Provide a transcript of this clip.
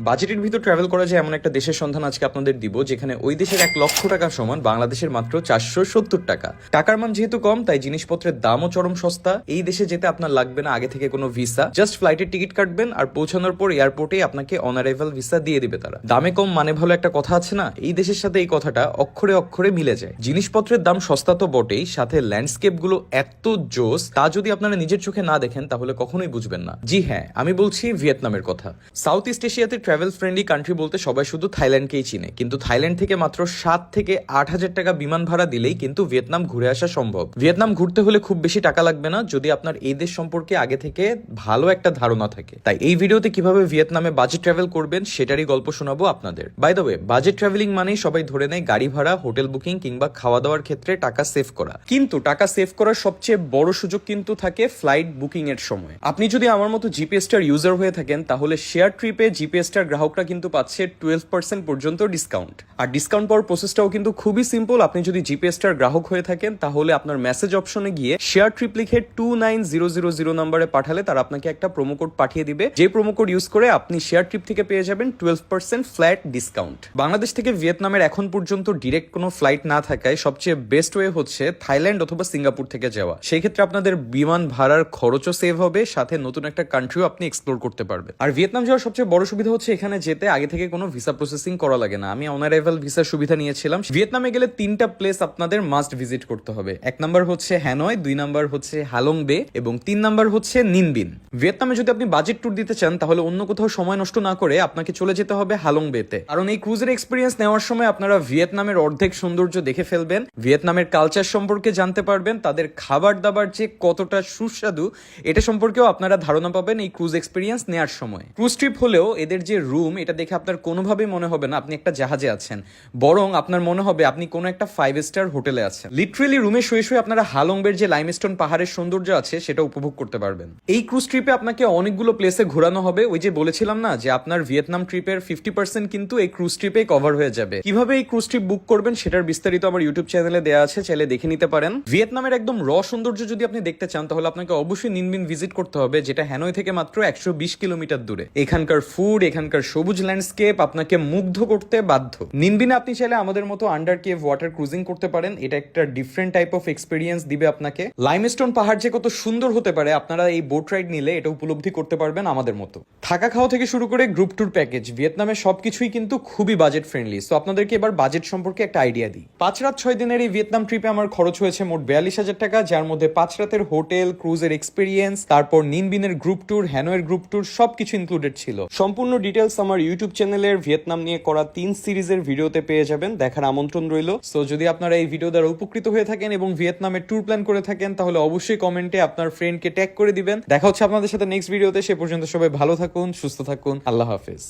বাজেটের ভিতর ট্রাভেল করা যায় এমন একটা দেশের সন্ধান আজকে আপনাদের দিব, যেখানে ওই দেশের এক লক্ষ টাকা সমান, বাংলাদেশের মাত্র চারশো সত্তর টাকা। টাকার মান যেহেতু কম, তাই জিনিসপত্রের দামও চরম সস্তা। এই দেশে যেতে আপনার লাগবে না আগে থেকে কোনো ভিসা। জাস্ট ফ্লাইটের টিকিট কাটবেন আর পৌঁছানোর পর এয়ারপোর্টে আপনাকে অনারাইভাল ভিসা দিয়ে দিবে তারা। দামে কম মানে ভালো একটা কথা আছে না? এই দেশের সাথে এই কথাটা অক্ষরে অক্ষরে মিলে যায়। জিনিসপত্রের দাম সস্তা তো বটেই, সাথে ল্যান্ডস্কেপগুলো এত জোস, তা যদি আপনারা নিজের চোখে না দেখেন, তাহলে কখনোই বুঝবেন না। জি হ্যাঁ আমি বলছি ভিয়েতনামের কথা। সাউথ ইস্ট এশিয়াতে ট্রাভেল ফ্রেন্ডলি কান্ট্রি বলতে সবাই শুধু থাইল্যান্ডকেই চিনে। কিন্তু থাইল্যান্ড থেকে মাত্র সাত থেকে আট হাজার টাকা বিমান ভাড়া দিলেই কিন্তু ভিয়েতনাম ঘুরে আসা সম্ভব। ভিয়েতনাম ঘুরতে হলে খুব বেশি টাকা লাগবে না যদি আপনার এই দেশ সম্পর্কে আগে থেকে ভালো একটা ধারণা থাকে। তাই এই ভিডিওতে কীভাবে ভিয়েতনামে বাজেট ট্রাভেল করবেন সেটারই গল্প শোনাবো আপনাদের। By the way budget travelling মানেই সবাই ধরে নেয় গাড়ি ভাড়া হোটেল বুকিং কিংবা খাওয়া দাওয়ার ক্ষেত্রে টাকা সেভ করা। কিন্তু টাকা সেভ করার সবচেয়ে বড় সুযোগ কিন্তু থাকে ফ্লাইট বুকিং এর সময়। আপনি যদি আমার মতো জিপিএসটার ইউজার হয়ে থাকেন, তাহলে শেয়ার ট্রিপে জিপিএসটার গ্রাহকরা কিন্তু পাচ্ছে টুয়েলভ পার্সেন্ট পর্যন্ত ডিসকাউন্ট আর ডিসকাউন্ট পাওয়ার প্রসেসটাও কিন্তু খুবই সিম্পল আপনি যদি জিপিএসটার গ্রাহক হয়ে থাকেন, তাহলে আপনার মেসেজ অপশনে গিয়ে শেয়ার ট্রিপ লিখে two nine zero zero zero নাম্বারে পাঠালে তারা আপনাকে একটা প্রোমো কোড পাঠিয়ে দিবে। যে প্রোমো কোড ইউজ করে আপনি শেয়ার ট্রিপ থেকে পেয়ে যাবেন twelve percent flat discount Bangladesh থেকে ভিয়েতনামের এখন পর্যন্ত ডিরেক্ট কোনো ফ্লাইট না থাকায় সবচেয়ে বেস্ট ওয়ে হচ্ছে থাইল্যান্ড অথবা সিঙ্গাপুর থেকে যাওয়া। সেই ক্ষেত্রে আপনাদের বিমান ভাড়ার খরচও সেভ হবে, সাথে নতুন একটা কান্ট্রিও আপনি এক্সপ্লোর করতে পারবেন। আর ভিয়েতনাম যাওয়ার সবচেয়ে বড় সুবিধা হচ্ছে এখানে যেতে আগে থেকে কোনো ভিসা প্রসেসিং করা লাগে না। আমি অনারাইভাল ভিসার সুবিধা নিয়েছিলাম। ভিয়েতনামে গেলে তিনটা প্লেস আপনাদের মাস্ট ভিজিট করতে হবে। এক নাম্বার হচ্ছে হ্যানয়, দুই নাম্বার হচ্ছে হালং বে এবং তিন নাম্বার হচ্ছে নিনবিন। ভিয়েতনামে যদি আপনি বাজেট ট্যুর দিতে চান, তাহলে অন্য কোথাও সময় নষ্ট না করে আপনাকে চলে যেতে হবে হালং বেতে কারণ এই ক্রুজের এক্সপিরিয়েন্স নেওয়ার সময় আপনারা ভিয়েতনামের অর্ধেক সৌন্দর্য দেখে ফেলবেন, ভিয়েতনামের কালচার সম্পর্কে জানতে পারবেন, তাদের খাবার দাবার যে কতটা সুস্বাদু, এটা সম্পর্কেও আপনারা ধারণা পাবেন এই ক্রুজ এক্সপিরিয়েন্স নেওয়ার সময়। ক্রুজ ট্রিপ হলেও এদের যে রুম এটা দেখে আপনার কোনোভাবেই মনে হবে না আপনি একটা জাহাজে আছেন। বরং আপনার মনে হবে আপনি কোনো একটা ফাইভ স্টার হোটেলে আছেন। লিটারেলি রুমে শুয়ে শুয়ে আপনারা হালংবের যে লাইমস্টোন পাহাড়ের সৌন্দর্য আছে, সেটা উপভোগ করতে পারবেন। এই ক্রুজ ট্রিপে আপনাকে অনেকগুলো প্লেসে ঘোরানো হবে। ওই যে বলেছিলাম না যে আপনার ভিয়েতনাম ট্রিপের ফিফটি পার্সেন্ট কিন্তু এই ক্রুজ ট্রিপে কভার হয়ে যাবে। কীভাবে এই ক্রুজ ট্রিপ বুক করবেন সেটার বিস্তারিত আমার ইউটিউব চ্যানেলে দেওয়া আছে, চাইলে দেখে নিতে পারেন। ভিয়েতনামের একদম র সৌন্দর্য যদি আপনি দেখতে চান, তাহলে আপনাকে অবশ্যই নিনবিন ভিজিট করতে হবে, যেটা হ্যানয় থেকে মাত্র একশো বিশ কিলোমিটার দূরে। এখানকার ফুড এখানকার সবুজ ল্যান্ডস্কেপ আপনাকে মুগ্ধ করতে বাধ্য। নিনবিনে আপনি চাইলে আমাদের মতো আন্ডার কেভ ওয়াটার ক্রুজিং করতে পারেন। এটা একটা ডিফারেন্ট টাইপ অফ এক্সপিরিয়েন্স দিবে আপনাকে। লাইমস্টোন পাহাড় যে কত সুন্দর হতে পারে, আপনারা এই বোট রাইড নিলে এটা উপলব্ধি করতে পারবেন আমাদের মতো। থাকা খাওয়া থেকে শুরু করে গ্রুপ ট্যুর প্যাকেজ ভিয়েতনামে সবকিছুই কিন্তু খুবই বাজেট ফ্রেন্ডলি সো আপনাদেরকে এবার বাজেট সম্পর্কে একটা আইডিয়া দিই। পাঁচ রাত ছয় দিনের এই ভিয়েতনাম ট্রিপে আমার খরচ হয়েছে মোট বিয়াল্লিশ হাজার টাকা, যার মধ্যে পাঁচ রাতের হোটেল ক্রুজের এক্সপিরিয়েন্স তারপর নিনবিনের গ্রুপ ট্যুর হ্যানোয়ের গ্রুপ ট্যুর সবকিছু ইনক্লুডেড ছিল। সম্পূর্ণ ডিটেলস আমার ইউটিউব চ্যানেলের ভিয়েতনাম নিয়ে করা তিন সিরিজের ভিডিওতে পেয়ে যাবেন, দেখার আমন্ত্রণ রইল। সো যদি আপনারা এই ভিডিও দ্বারা উপকৃত হয়ে থাকেন এবং ভিয়েতনামের ট্যুর প্ল্যান করে থাকেন, তাহলে অবশ্যই কমেন্টে আপনার ফ্রেন্ডকে ট্যাগ করে দিবেন। দেখা হচ্ছে আপনাদের সাথে নেক্সট ভিডিওতে সে পর্যন্ত সবাই ভালো থাকুন, সুস্থ থাকুন, আল্লাহ হাফেজ।